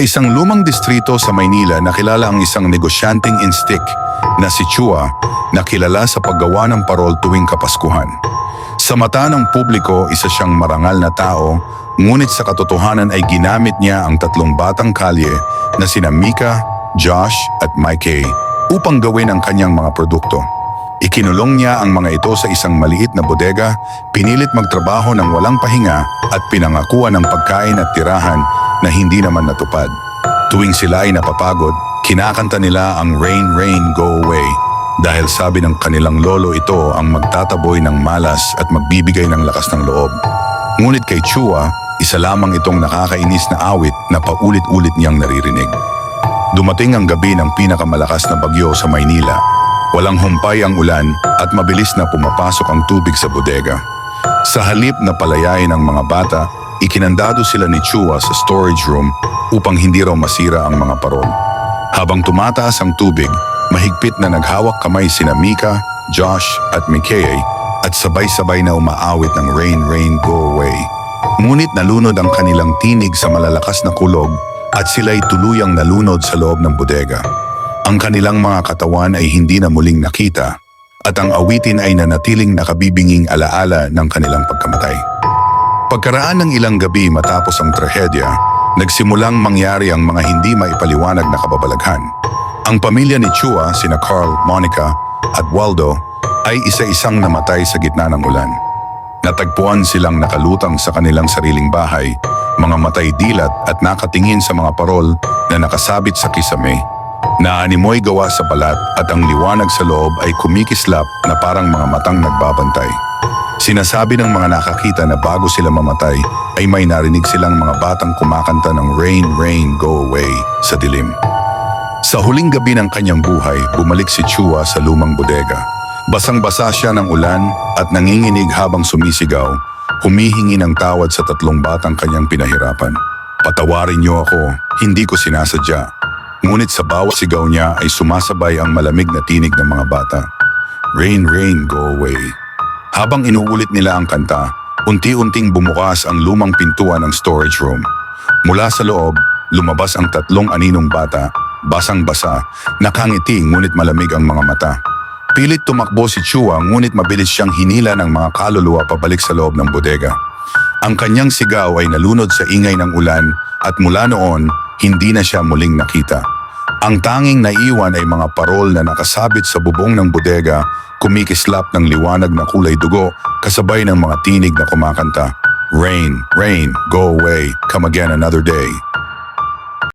Isang lumang distrito sa Maynila na kilala ang isang negosyanteng instik na si Chua na kilala sa paggawa ng parol tuwing Kapaskuhan. Sa mata ng publiko, isa siyang marangal na tao, ngunit sa katotohanan ay ginamit niya ang tatlong batang kalye na sina Mika, Josh at Mikey upang gawin ang kanyang mga produkto. Ikinulong niya ang mga ito sa isang maliit na bodega, pinilit magtrabaho ng walang pahinga at pinangakuan ng pagkain at tirahan na hindi naman natupad. Tuwing sila ay napapagod, kinakanta nila ang Rain Rain Go Away dahil sabi ng kanilang lolo ito ang magtataboy ng malas at magbibigay ng lakas ng loob. Ngunit kay Chua, isa lamang itong nakakainis na awit na paulit-ulit niyang naririnig. Dumating ang gabi ng pinakamalakas na bagyo sa Maynila. Walang humpay ang ulan at mabilis na pumapasok ang tubig sa bodega. Sa halip na palayain ang mga bata, ikinandado sila ni Chua sa storage room upang hindi raw masira ang mga parol. Habang tumataas ang tubig, mahigpit na naghawak kamay sina Mika, Josh at Mikhail at sabay-sabay na umaawit ng Rain Rain Go Away. Ngunit nalunod ang kanilang tinig sa malalakas na kulog at sila'y tuluyang nalunod sa loob ng bodega. Ang kanilang mga katawan ay hindi na muling nakita at ang awitin ay nanatiling nakabibinging alaala ng kanilang pagkamatay. Pagkaraan ng ilang gabi matapos ang trahedya, nagsimulang mangyari ang mga hindi maipaliwanag na kababalaghan. Ang pamilya ni Chua, sina Carl, Monica at Waldo ay isa-isang namatay sa gitna ng ulan. Natagpuan silang nakalutang sa kanilang sariling bahay, mga matay dilat at nakatingin sa mga parol na nakasabit sa kisame. Naanimoy gawa sa balat at ang liwanag sa loob ay kumikislap na parang mga matang nagbabantay. Sinasabi ng mga nakakita na bago sila mamatay ay may narinig silang mga batang kumakanta ng Rain, Rain, Go Away sa dilim. Sa huling gabi ng kanyang buhay, bumalik si Chua sa lumang bodega. Basang-basa siya ng ulan at nanginginig habang sumisigaw, humihingi ng tawad sa tatlong batang kanyang pinahirapan. Patawarin niyo ako, hindi ko sinasadya. Ngunit sa bawat sigaw niya ay sumasabay ang malamig na tinig ng mga bata. Rain, rain, go away. Habang inuulit nila ang kanta, unti-unting bumukas ang lumang pintuan ng storage room. Mula sa loob, lumabas ang tatlong aninong bata, basang-basa, nakangiti ngunit malamig ang mga mata. Pilit tumakbo si Chua ngunit mabilis siyang hinila ng mga kaluluwa pabalik sa loob ng bodega. Ang kanyang sigaw ay nalunod sa ingay ng ulan at mula noon, hindi na siya muling nakita. Ang tanging naiwan ay mga parol na nakasabit sa bubong ng bodega, kumikislap ng liwanag na kulay dugo kasabay ng mga tinig na kumakanta. Rain, rain, go away, come again another day.